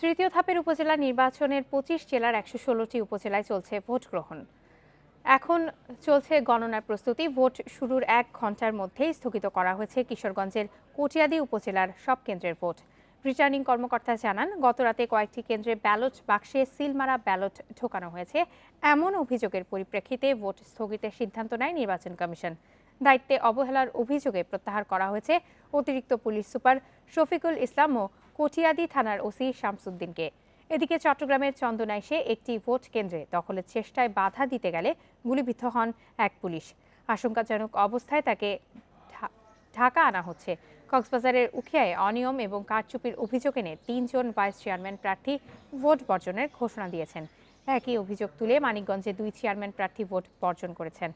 তৃতীয় ধাপের উপজেলা নির্বাচনের পঁচিশ জেলার একশো ষোলোটি উপজেলায় চলছে ভোট গ্রহণ। এখন চলছে গণনার প্রস্তুতি। ভোট শুরুর এক ঘণ্টার মধ্যেই স্থগিত করা হয়েছে কিশোরগঞ্জের কটিয়াদি উপজেলার সব কেন্দ্রের ভোট। রিটার্নিং কর্মকর্তা জানান গতরাতে কয়েকটি কেন্দ্রে ব্যালট বাক্সে সিলমারা ব্যালট ঢোকানো হয়েছে। এমন অভিযোগের পরিপ্রেক্ষিতে ভোট স্থগিতের সিদ্ধান্ত নেয় নির্বাচন কমিশন। দায়িত্বে অবহেলার অভিযোগে প্রত্যাহার করা হয়েছে অতিরিক্ত পুলিশ সুপার শফিকুল ইসলাম ও কটিয়াদি থানার ওসি শামসুদ্দিনকে। এদিকে চট্টগ্রামের চন্দনাইশে একটি ভোট কেন্দ্রে দখলের চেষ্টায় বাধা দিতে গেলে গুলিবিদ্ধ হন এক পুলিশ। আশঙ্কাজনক অবস্থায় তাকে ঢাকা আনা হচ্ছে। কক্সবাজারের উখিয়ায় অনিয়ম এবং কারচুপির অভিযোগ এনে তিনজন ভাইস চেয়ারম্যান প্রার্থী ভোট বর্জনের ঘোষণা দিয়েছেন। একই অভিযোগ তুলে মানিকগঞ্জে দুই চেয়ারম্যান প্রার্থী ভোট বর্জন করেছেন।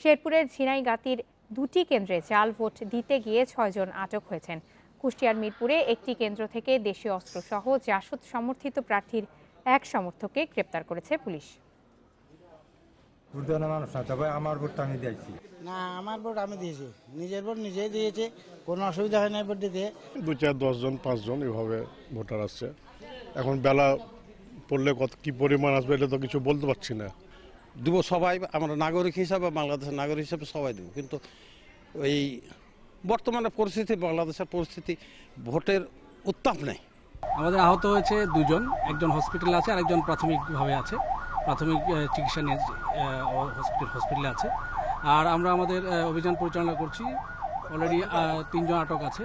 শেরপুরের ঝিনাইগাতির দুটি কেন্দ্রে জাল ভোট দিতে গিয়ে ছয়জন আটক হয়েছেন। কুষ্টিয়ার মিরপুরে একটি কেন্দ্র থেকে দেশীয় অস্ত্রসহ জাসদ সমর্থিত প্রার্থীর এক সমর্থককে গ্রেপ্তার করেছে পুলিশ। ভোট দেওয়ার মানুষ না তবে আমার ভোটটা আমি দিয়েছি। না আমার ভোট আমি দিয়েছি। নিজের ভোট নিজেই দিয়েছে কোনো অসুবিধা হয় না ভোট দিতে দু চার দশজন পাঁচজন এভাবে ভোটার আসছে। এখন বেলা পড়লে কত কি পরিমাণ আসবে এটা তো কিছু বলতে পারছি না। দিব সবাই আমরা নাগরিক হিসাবে বাংলাদেশের নাগরিক হিসাবে সবাই দেব। কিন্তু ওই বর্তমানে পরিস্থিতি বাংলাদেশের পরিস্থিতি ভোটের উত্তাপ নেই। আমাদের আহত হয়েছে দুজন একজন হসপিটালে আছে আরেকজন প্রাথমিকভাবে আছে। প্রাথমিক চিকিৎসা নিয়ে হসপিটাল হসপিটালে আছে। আর আমরা আমাদের অভিযান পরিচালনা করছি অলরেডি তিনজন আটক আছে।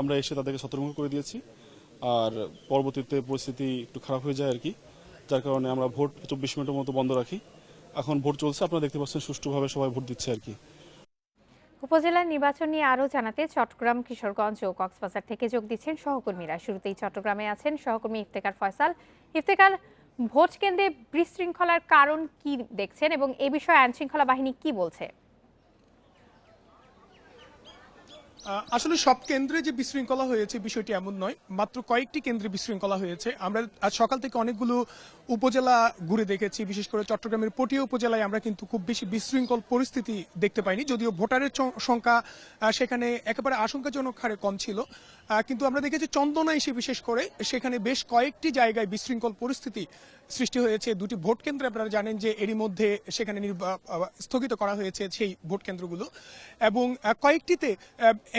আমরা এসে তাদেরকে সতর্ক করে দিয়েছি আর পরবর্তীতে পরিস্থিতি একটু খারাপ হয়ে যায় আর কি। যার কারণে আমরা ভোট চব্বিশ মিনিটের মতো বন্ধ রাখি। এখন ভোট চলছে আপনারা দেখতে পাচ্ছেন সুষ্ঠুভাবে সবাই ভোট দিচ্ছে আর কি। উপজেলার নির্বাচন নিয়ে আরও জানাতে চট্টগ্রাম, কিশোরগঞ্জ ও কক্সবাজার থেকে যোগ দিচ্ছেন সহকর্মীরা। শুরুতেই চট্টগ্রামে আছেন সহকর্মী ইফতেকার ফয়সাল। ইফতেকার ভোট কেন্দ্রে বিশৃঙ্খলার কারণ কি দেখছেন এবং এ বিষয়ে আইনশৃঙ্খলা বাহিনী কি বলছে? আসলে সব কেন্দ্রে যে বিশৃঙ্খলা হয়েছে বিষয়টি এমন নয়, মাত্র কয়েকটি কেন্দ্রে বিশৃঙ্খলা হয়েছে। আমরা আজ সকাল থেকে অনেকগুলো উপজেলা ঘুরে দেখেছি, বিশেষ করে চট্টগ্রামের পটিয়া উপজেলায় আমরা কিন্তু খুব বেশি বিশৃঙ্খল পরিস্থিতি দেখতে পাইনি, যদিও ভোটারের সংখ্যা সেখানে একেবারে আশঙ্কাজনক হারে কম ছিল। কিন্তু আমরা দেখেছি চন্দনা এসে বিশেষ করে সেখানে বেশ কয়েকটি জায়গায় বিশৃঙ্খল পরিস্থিতি সৃষ্টি হয়েছে। দুটি ভোট কেন্দ্রে আপনারা জানেন যে এরই মধ্যে সেখানে স্থগিত করা হয়েছে সেই ভোট কেন্দ্রগুলো। এবং কয়েকটিতে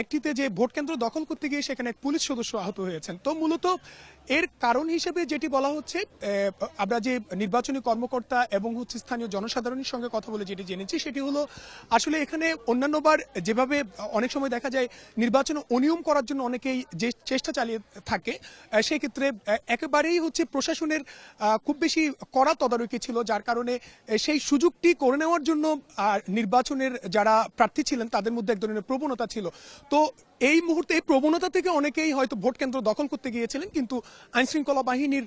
একটিতে যে ভোট কেন্দ্র দখল করতে গিয়ে সেখানে পুলিশ সদস্য আহত হয়েছেন। তো মূলত এর কারণ হিসেবে যেটি বলা হচ্ছে আমরা যে নির্বাচনী কর্মকর্তা এবং হচ্ছে স্থানীয় জনসাধারণের সঙ্গে কথা বলে যেটি জেনেছি সেটি হলো আসলে এখানে অন্যান্যবার যেভাবে অনেক সময় দেখা যায় নির্বাচন অনিয়ম করার জন্য অনেকেই যে চেষ্টা চালিয়ে থাকে আহ, সেই ক্ষেত্রে একেবারেই হচ্ছে প্রশাসনের খুব বেশি কড়া তদারকি ছিল যার কারণে সেই সুযোগটি করে নেওয়ার জন্য নির্বাচনের যারা প্রার্থী ছিলেন তাদের মধ্যে এক ধরনের প্রবণতা ছিল। তো এই মুহূর্তে এই প্রবণতা থেকে অনেকেই হয়তো ভোট কেন্দ্র দখল করতে গিয়েছিলেন কিন্তু আইন শৃঙ্খলা বাহিনীর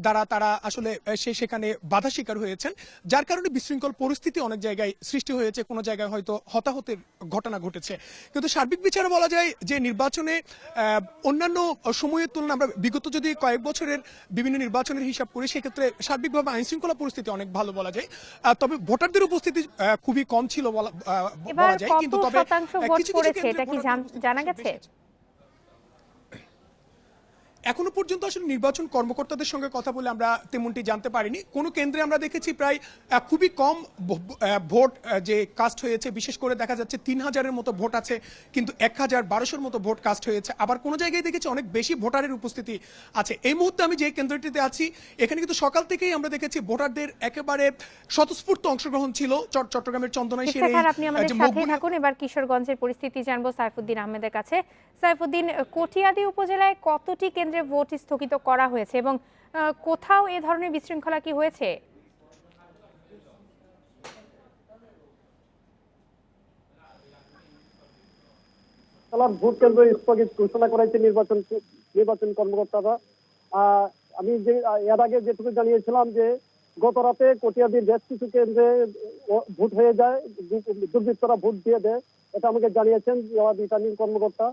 দ্বারা তারা আসলে সে সেখানে বাধা শিকার হয়েছেন যার কারণে বিশৃঙ্খল পরিস্থিতি অনেক জায়গায় সৃষ্টি হয়েছে কোনো জায়গায় হয়তো হতাহতের ঘটনা ঘটেছে। কিন্তু সার্বিক বিচারে বলা যায় যে নির্বাচনে অন্যান্য সময়ের তুলনায় আমরা বিগত যদি কয়েক বছরের বিভিন্ন নির্বাচনের হিসাব করি সেক্ষেত্রে সার্বিকভাবে আইনশৃঙ্খলা পরিস্থিতি অনেক ভালো বলা যায়। তবে ভোটারদের উপস্থিতি খুবই কম ছিল বলা যায় কিন্তু তবে কিছু কিছু জান- গেছে। এখনও পর্যন্ত আসলে নির্বাচন কর্মকর্তাদের সঙ্গে কথা বলে আমরা তেমনটি জানতে পারিনি। কোনো কেন্দ্রে আমরা দেখেছি প্রায় খুবই কম ভোট যে কাস্ট হয়েছে। বিশেষ করে দেখা যাচ্ছে তিন হাজারের মতো ভোট আছে কিন্তু এক হাজার বারোশোর মতো ভোট কাস্ট হয়েছে। আবার কোনো জায়গায় দেখেছি অনেক বেশি ভোটারের উপস্থিতি আছে। এই মুহূর্তে আমি যে কেন্দ্রটিতে আছি এখানে কিন্তু সকাল থেকেই আমরা দেখেছি ভোটারদের একেবারে স্বতঃস্ফূর্ত অংশগ্রহণ ছিল। চট- চট্টগ্রামের এই, ইফতেখার আপনি আমাদের থাকুন। এবার কিশোরগঞ্জের পরিস্থিতি জানব সাইফুদ্দিন আহমেদের কাছে। সাইফুদ্দিন কটিয়াদি উপজেলায় কতটি কেন্দ্রে ভোট স্থগিত করা হয়েছে এবং কোথাও এ ধরনের বিশৃঙ্খলা কি হয়েছে? ভোট কেন্দ্র স্থগিত ঘোষণা করেছে নির্বাচন নির্বাচন কর্মকর্তারা। আমি যে এর আগে যেটুকু জানিয়েছিলাম যে, গত রাতে কটিয়াদির বেশ কিছু কেন্দ্রে ভোট হয়ে যায় দুর্বৃত্তরা ভোট দিয়ে দেয়। এটা আমাকে জানিয়েছেন রিটার্নিং কর্মকর্তা।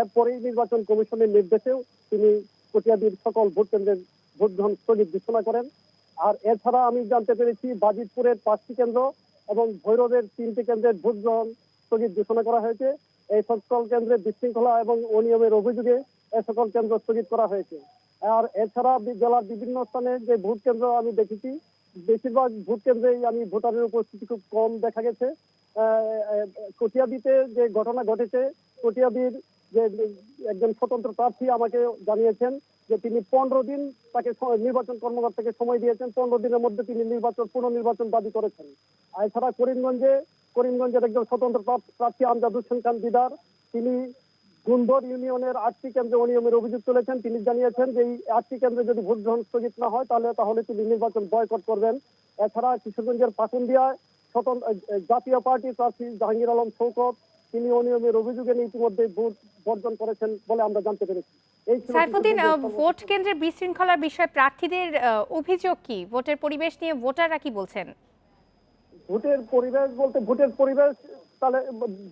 এরপরেই নির্বাচন কমিশনের নির্দেশেও তিনি কটিয়াদির সকল ভোট কেন্দ্রের ভোট গ্রহণ স্থগিত ঘোষণা করেন। আর এছাড়া আমি জানতে পেরেছি, বাজিতপুরের পাঁচটি কেন্দ্র এবং ভৈরবের তিনটি কেন্দ্রের ভোট গ্রহণ স্থগিত ঘোষণা করা হয়েছে। এই সকল কেন্দ্রে বিশৃঙ্খলা এবং অনিয়মের অভিযোগে এই সকল কেন্দ্র স্থগিত করা হয়েছে। আর এছাড়া জেলার বিভিন্ন স্থানে যে ভোট কেন্দ্র আমি দেখেছি, বেশিরভাগ ভোট কেন্দ্রেই আমি ভোটারের উপস্থিতি খুব কম দেখা গেছে। কটিয়াদিতে যে ঘটনা ঘটেছে কটিয়াদির যে একজন স্বতন্ত্র প্রার্থী আমাকে জানিয়েছেন যে তিনি পনেরো দিন তাকে নির্বাচন কর্মকর্তাকে সময় দিয়েছেন। পনেরো দিনের মধ্যে তিনি নির্বাচন, পুনর্নির্বাচন দাবি করেছেন। এছাড়া করিমগঞ্জে, করিমগঞ্জের একজন স্বতন্ত্র প্রার্থী আমজাদ হোসেন খান দিদার, তিনি গুন্দর ইউনিয়নের আটটি কেন্দ্রে অনিয়মের অভিযোগ তুলেছেন। তিনি জানিয়েছেন যে এই আটটি কেন্দ্রে যদি ভোট গ্রহণ স্থগিত না হয়, তাহলে তাহলে তিনি নির্বাচন বয়কট করবেন। এছাড়া কিশোরগঞ্জের পাকুন্দিয়ায় স্বতন্ত্র জাতীয় পার্টির প্রার্থী জাহাঙ্গীর আলম শৌকত তিনি অনিয়মের অভিযোগে ইতিমধ্যে ভোট বর্জন করেছেন বলে আমরা জানতে পেরেছি। সাইফুদ্দিন ভোট কেন্দ্রের বিশৃঙ্খলার বিষয়ে প্রার্থীদের অভিযোগ কি? ভোটের পরিবেশ নিয়ে ভোটাররা কি বলছেন? ভোটের পরিবেশ বলতে ভোটের পরিবেশ তাহলে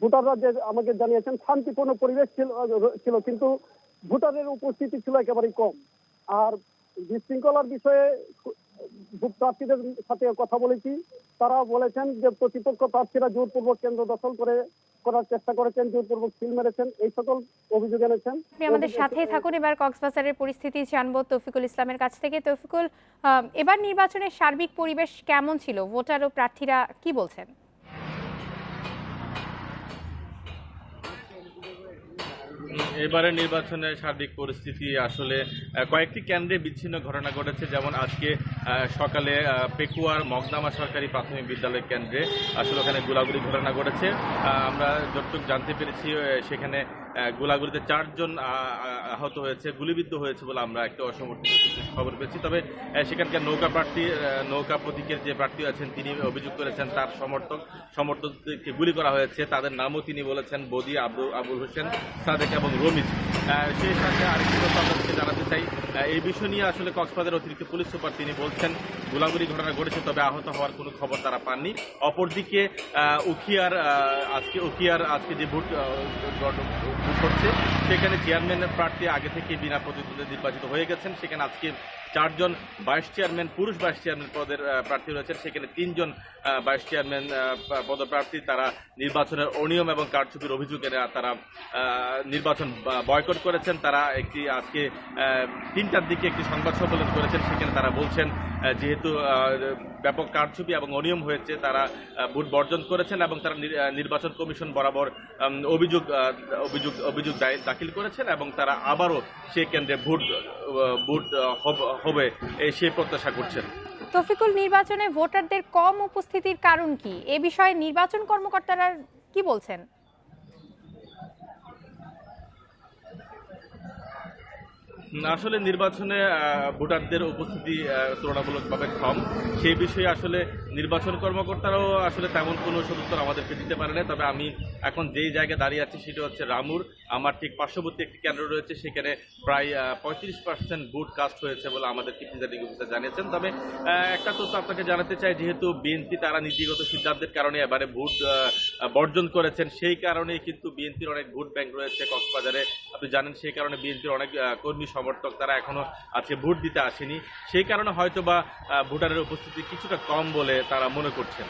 ভোটাররা যে আমাকে জানিয়েছেন শান্তিপূর্ণ পরিবেশ ছিল কিন্তু ভোটারের উপস্থিতি ছিল একেবারেই কম। আর বিশৃঙ্খলার বিষয়ে প্রার্থীদের সাথে কথা বলেছি। তারা বলেছেন যে প্রতিপক্ষ প্রার্থীরা জোরপূর্বক কেন্দ্র দখল করে করার চেষ্টা করেছেন, জোরপূর্বক সিল মেরেছেন, এই সকল অভিযোগ এনেছেন। আপনি আমাদের সাথেই থাকুন, এবার কক্সবাজারের পরিস্থিতি জানব তৌফিকুল ইসলামের কাছ থেকে। তৌফিকুল এবার নির্বাচনের সার্বিক পরিবেশ কেমন ছিল? ভোটার ও প্রার্থীরা কি বলছেন? এবারে নির্বাচনের সার্বিক পরিস্থিতি আসলে কয়েকটি কেন্দ্রে বিচ্ছিন্ন ঘটনা ঘটেছে, যেমন আজকে সকালে পেকুয়ার মগনামা সরকারি প্রাথমিক বিদ্যালয় কেন্দ্রে আসলে ওখানে গোলাগুলি ঘটনা ঘটেছে। আমরা যতটুকু জানতে পেরেছি সেখানে গোলাগুলিতে চারজন আহ, আহ, আহত হয়েছে গুলিবিদ্ধ হয়েছে বলে আমরা একটা অসমর্থিত খবর পেয়েছি। তবে সেখানকার নৌকা প্রার্থী নৌকা প্রতীকের যে প্রার্থী আছেন তিনি অভিযোগ করেছেন তার সমর্থক সমর্থকদেরকে গুলি করা হয়েছে। তাদের নামও তিনি বলেছেন বদি আবু আবুল হোসেন সাদেক এবং রমিজ। সেই সাথে আরেকটি কথা আপনাদেরকে জানাতে চাই। এই বিষয় নিয়ে আসলে কক্সবাজার অতিরিক্ত পুলিশ সুপার তিনি বলছেন গোলাগুলি ঘটনা ঘটেছে তবে আহত হওয়ার কোনো খবর তারা পাননি। অপরদিকে উখিয়ার আজকে উখিয়ার আজকে যে ভোট হচ্ছে সেখানে চেয়ারম্যান প্রার্থী আগে থেকে বিনা প্রতিদ্বন্দ্বিতা নির্বাচিত হয়ে গেছেন। সেখানে আজকে চারজন ভাইস চেয়ারম্যান পুরুষ ভাইস চেয়ারম্যান পদের প্রার্থী রয়েছেন। সেখানে তিনজন ভাইস চেয়ারম্যান পদপ্রার্থী তারা নির্বাচনের অনিয়ম এবং কারচুপির অভিযোগে তারা আহ, নির্বাচন বয়কট করেছেন, তারা একটি আজকে তিনটার দিকে একটি সংবাদ সম্মেলন করেছেন, সেখানে তারা বলছেন যেহেতু ব্যাপক কারচুপি এবং অনিয়ম হয়েছে, তারা ভোট বর্জন করেছেন এবং তারা নির্বাচন কমিশন বরাবর অভিযোগ অভিযোগ অভিযোগ দাখিল করেছেন এবং তারা আবারও সেই কেন্দ্রে ভোট ভোট হবে সেই প্রত্যাশা করছেন। তফিকুল, নির্বাচনে ভোটারদের কম উপস্থিতির কারণ কি? এ বিষয়ে নির্বাচন কর্মকর্তারা কি বলছেন? আসলে নির্বাচনে ভোটারদের উপস্থিতি তুলনামূলকভাবে কম। সেই বিষয়ে আসলে নির্বাচন কর্মকর্তারাও আসলে তেমন কোনো সদুত্তর আমাদেরকে দিতে পারে না তবে আমি এখন যেই জায়গায় দাঁড়িয়ে আছি সেটা হচ্ছে রামুর। আমার ঠিক পার্শ্ববর্তী একটি কেন্দ্র রয়েছে, সেখানে প্রায় পঁয়ত্রিশ পার্সেন্ট ভোট কাস্ট হয়েছে বলে আমাদের প্রিজাইডিং অফিসার জানিয়েছেন। তবে একটা তথ্য আপনাকে জানাতে চাই, যেহেতু বিএনপি তারা নীতিগত সিদ্ধান্তের কারণে এবারে ভোট বর্জন করেছেন, সেই কারণেই কিন্তু বিএনপির অনেক ভোট ব্যাংক রয়েছে কক্সবাজারে। আপনি জানেন সেই কারণে বিএনপির অনেক কর্মী সমর্থক তারা এখনও আজকে ভোট দিতে আসেনি। সেই কারণে হয়তো বা ভোটারের উপস্থিতি কিছুটা কম বলে তারা মনে করছেন।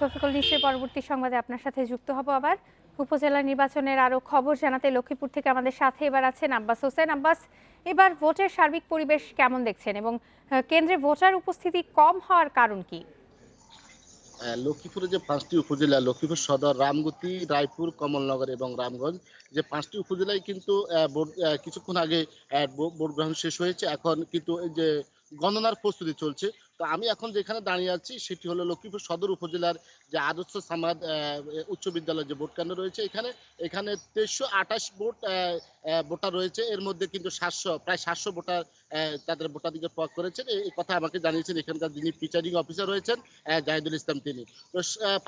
তৌফিকুল নিশ্চয়ই পরবর্তী সংবাদে আপনার সাথে যুক্ত হব আবার। উপজেলা নির্বাচনের আরও খবর জানাতে লক্ষ্মীপুর থেকে আমাদের সাথে এবার আছেন আব্বাস হোসেন। আব্বাস এবার ভোটের সার্বিক পরিবেশ কেমন দেখছেন এবং কেন্দ্রে ভোটার উপস্থিতি কম হওয়ার কারণ কি? আহ, লক্ষ্মীপুরে যে পাঁচটি উপজেলা লক্ষ্মীপুর সদর রামগতি রায়পুর কমলনগর এবং রামগঞ্জ যে পাঁচটি উপজেলায় কিন্তু আহ, কিছুক্ষণ আগে আহ, ভোট গ্রহণ শেষ হয়েছে। এখন কিন্তু এই যে গণনার প্রস্তুতি চলছে তো আমি এখন যেখানে দাঁড়িয়ে আছি সেটি হলো লক্ষ্মীপুর সদর উপজেলার যে আদর্শ সামাদ উচ্চ বিদ্যালয় যে ভোট কেন্দ্র রয়েছে, এখানে এখানে তেইশশো আঠাশ ভোট ভোটার রয়েছে। এর মধ্যে কিন্তু সাতশো, প্রায় সাতশো ভোটার তাদের ভোটাধিকার প্রয়োগ করেছেন। এই কথা আমাকে জানিয়েছেন এখানকার যিনি প্রিচাইডিং অফিসার রয়েছেন জাহিদুল ইসলাম তিনি। তো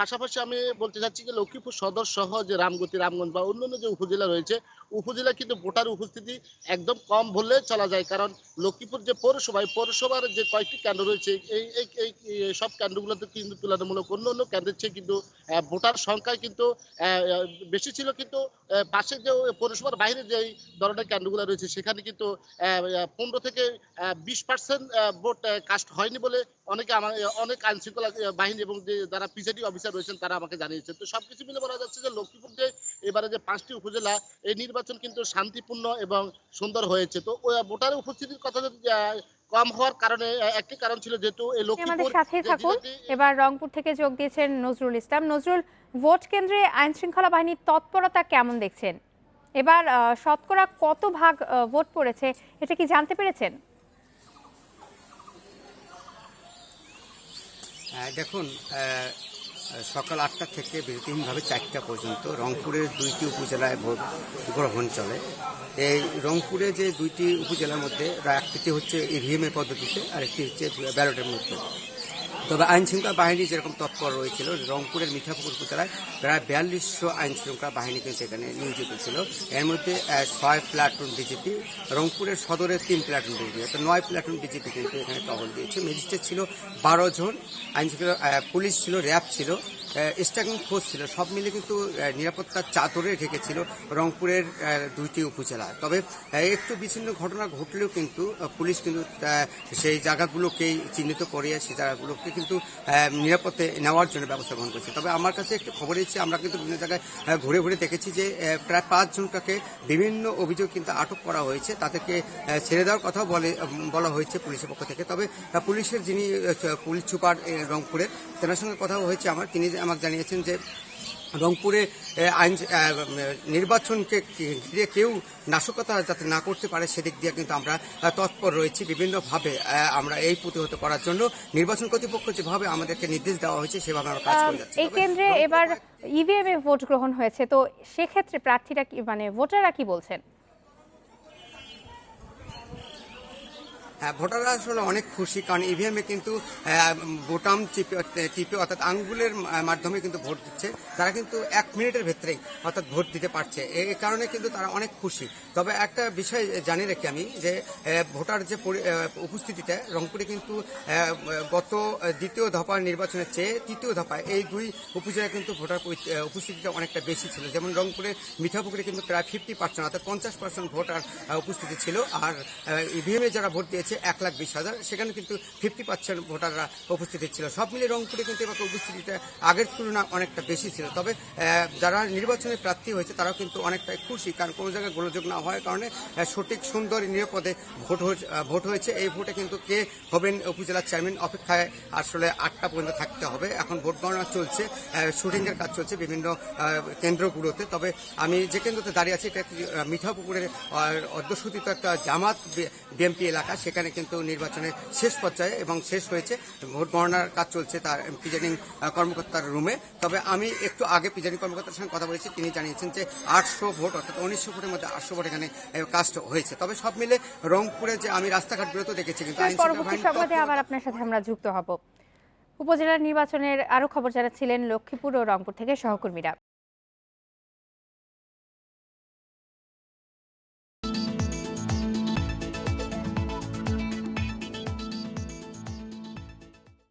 পাশাপাশি আমি বলতে চাচ্ছি যে লক্ষ্মীপুর সদর সহ যে রামগতি, রামগঞ্জ বা অন্যান্য যে উপজেলা রয়েছে, উপজেলা কিন্তু ভোটার উপস্থিতি একদম কম বললে চলা যায়। কারণ লক্ষ্মীপুর যে পৌরসভা, এই পৌরসভার যে কয়েকটি কেন্দ্র রয়েছে, এই এই সব কেন্দ্রগুলোতে কিন্তু তুলনামূলক অন্য অন্য কেন্দ্রের চেয়ে কিন্তু ভোটার সংখ্যায় কিন্তু বেশি ছিল কিন্তু পাশে যে পৌরসভার বাইরে যে ধরনের কেন্দ্রগুলো রয়েছে, সেখানে কিন্তু পনেরো থেকে বিশ পার্সেন্ট ভোট কাস্ট হয়নি বলে অনেকে আমার, অনেক আইন শৃঙ্খলা বাহিনী এবং যে যারা প্রিসাইডিং অফিসার রয়েছেন, তারা আমাকে জানিয়েছেন তো সবকিছু মিলে বলা যাচ্ছে যে লক্ষ্মীপুর যে এবারে যে পাঁচটি উপজেলা, এই নির্বাচন কিন্তু শান্তিপূর্ণ এবং সুন্দর হয়েছে। তো ভোটারের উপস্থিতির কথা যদি কম হওয়ার কারণে একটি কারণ ছিল যেহেতু এই আমাদের লক্ষ্মীপুর সাথেই থাকুন। এবার রংপুর থেকে যোগ দিয়েছেন নজরুল ইসলাম। নজরুল ভোট কেন্দ্রে আইন শৃঙ্খলা বাহিনীর তৎপরতা কেমন দেখছেন? এবার আহ, শতকরা কত ভাগ আহ, ভোট পড়েছে এটা কি জানতে পেরেছেন? দেখুন আহ, সকাল আটটা থেকে বিরতিহীনভাবে চারটা পর্যন্ত। রংপুরের দুইটি উপজেলায় ভোট গ্রহণ চলে। এই রংপুরে যে দুইটি উপজেলার মধ্যে একটি হচ্ছে ইভিএম পদ্ধতিতে আর একটি হচ্ছে ব্যালটের মধ্যে। তবে আইন শৃঙ্খলা বাহিনী যেরকম তৎপর রয়েছিল, রংপুরের মিঠাপুকুর উপজেলায় প্রায় বিয়াল্লিশশো আইন শৃঙ্খলা বাহিনী কিন্তু এখানে নিয়োজিত ছিল। এর মধ্যে ছয় প্লাটুন বিজেপি, রংপুরের সদরের তিন প্লাটুন বিজেপি, অর্থাৎ নয় প্লাটুন বিজেপি কিন্তু এখানে টহল দিয়েছে। ম্যাজিস্ট্রেট ছিল বারো জন আইন পুলিশ ছিল, র্যাব ছিল স্ট্যাকিং ফোর্স ছিল, সব মিলে কিন্তু নিরাপত্তার চাদরে ঢেকেছিল রংপুরের দুইটি উপজেলা। তবে একটু বিচ্ছিন্ন ঘটনা ঘটলেও কিন্তু পুলিশ কিন্তু সেই জায়গাগুলোকেই চিহ্নিত করে সেই জায়গাগুলোকে কিন্তু নিরাপত্তে নেওয়ার জন্য ব্যবস্থা গ্রহণ করছে। তবে আমার কাছে একটি খবর এসেছে, আমরা কিন্তু বিভিন্ন জায়গায় ঘুরে ঘুরে দেখেছি যে প্রায় পাঁচ জনকে বিভিন্ন অভিযোগ কিন্তু আটক করা হয়েছে। তাদেরকে ছেড়ে দেওয়ার কথাও বলে বলা হয়েছে পুলিশের পক্ষ থেকে। তবে পুলিশের যিনি পুলিশ সুপার রংপুরের, তেনার সঙ্গে কথা হয়েছে। আমার, তিনি আমাকে জানিয়েছেন যে রংপুরে আইন নির্বাচনকে ঘিরে কেউ নাশকতা যাতে না করতে পারে সেদিক দিয়ে কিন্তু আমরা তৎপর রয়েছি বিভিন্নভাবে আমরা এই প্রতিহত করার জন্য। নির্বাচন কর্তৃপক্ষ যেভাবে আমাদেরকে নির্দেশ দেওয়া হয়েছে সেভাবে আমরা কাজ করে যাচ্ছি। এই কেন্দ্রে এবার ইভিএম এ ভোট গ্রহণ হয়েছে তো সেক্ষেত্রে প্রার্থীরা কি মানে ভোটাররা কি বলছেন? ভোটাররা আসলে অনেক খুশি, কারণ ইভিএমে কিন্তু বোটাম চিপে টিপে অর্থাৎ আঙ্গুলের মাধ্যমে কিন্তু ভোট দিচ্ছে। তারা কিন্তু এক মিনিটের ভেতরেই অর্থাৎ ভোট দিতে পারছে। এই কারণে কিন্তু তারা অনেক খুশি। তবে একটা বিষয় জানি রাখি আমি যে ভোটার যে উপস্থিতিটা রংপুরে কিন্তু গত দ্বিতীয় দফার নির্বাচনের চেয়ে তৃতীয় দফায় এই দুই উপজেলায় কিন্তু ভোটার উপস্থিতিটা অনেকটা বেশি ছিল। যেমন রংপুরে মিঠাপুকুরে কিন্তু প্রায় ফিফটি পার্সেন্ট অর্থাৎ পঞ্চাশ পার্সেন্ট ভোটার উপস্থিতি ছিল। আর ইভিএমে যারা ভোট দিয়েছে এক লাখ বিশ হাজার। সেখানে কিন্তু ফিফটি পার্সেন্ট ভোটাররা উপস্থিতি ছিল। সব মিলে রংপুরে কিন্তু এবার উপস্থিতিটা আগের তুলনায় অনেকটা বেশি ছিল। তবে যারা নির্বাচনে প্রার্থী হয়েছে তারাও কিন্তু অনেকটাই খুশি। কারণ কোনো জায়গায় গোলযোগ না হওয়ার কারণে সঠিক সুন্দর নিরাপদে ভোট ভোট হয়েছে। এই ভোটে কিন্তু কে হবেন উপজেলার চেয়ারম্যান অপেক্ষায় আসলে আটটা পর্যন্ত থাকতে হবে। এখন ভোট গণনা চলছে শুটিংয়ের কাজ চলছে বিভিন্ন কেন্দ্রগুলোতে। তবে আমি যে কেন্দ্রতে দাঁড়িয়ে আছি এটা মিঠাপুকুরের আহ, একটা জামাত বিএমপি এলাকা। সেখানে কিন্তু নির্বাচনের শেষ পর্যায়ে এবং শেষ হয়েছে। ভোট গণনার কাজ চলছে তার প্রিজাইডিং কর্মকর্তার রুমে। তবে আমি একটু আগে প্রিজাইডিং কর্মকর্তার সঙ্গে কথা বলেছি। তিনি জানিয়েছেন যে আটশো ভোট অর্থাৎ উনিশশো ভোটের মধ্যে আটশো ভোট এখানে কাস্ট হয়েছে। তবে সব মিলে রংপুরে যে আমি রাস্তাঘাট বেরোতে দেখেছি কিন্তু পরবর্তী সংবাদে আবার আপনার সাথে আমরা যুক্ত হব। উপজেলা নির্বাচনের আরও খবর জানাচ্ছিলেন লক্ষ্মীপুর ও রংপুর থেকে সহকর্মীরা।